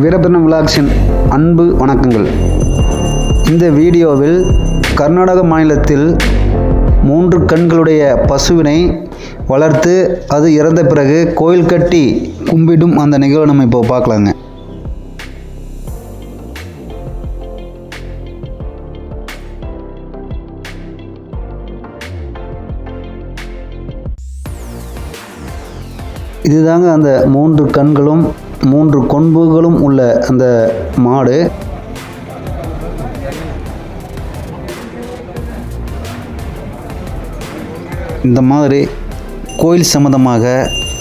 வீரபத்னம் விலாக்ஸின் அன்பு வணக்கங்கள். இந்த வீடியோவில் கர்நாடக மாநிலத்தில் மூன்று கண்களுடைய பசுவினை வளர்த்து அது இறந்த பிறகு கோயில் கட்டி கும்பிடும் அந்த நிகழ்வு நம்ம இப்போ பார்க்கலாங்க. இதுதாங்க அந்த மூன்று கண்களும். மூன்று கொன்புகளும் உள்ள அந்த மாடு. இந்த மாதிரி கோயில் சம்மந்தமாக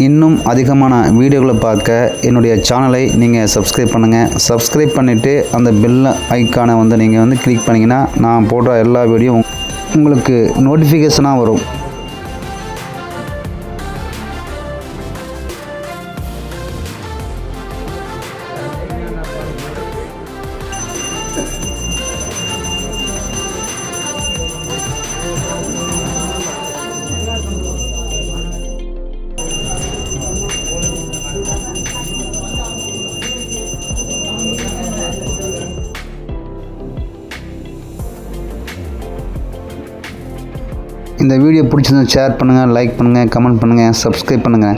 இன்னும் அதிகமான வீடியோக்களை பார்க்க என்னுடைய சேனலை நீங்கள் சப்ஸ்கிரைப் பண்ணுங்கள் சப்ஸ்கிரைப் பண்ணிவிட்டு அந்த பெல் ஐக்கானை வந்து நீங்கள் வந்து கிளிக் பண்ணிங்கன்னா நான் போடுற எல்லா வீடியோ உங்களுக்கு நோட்டிஃபிகேஷனாக வரும். இந்த வீடியோ பிடிச்சிருந்தா ஷேர் பண்ணுங்கள் லைக் பண்ணுங்கள் கமெண்ட் பண்ணுங்கள் சப்ஸ்கிரைப் பண்ணுங்கள்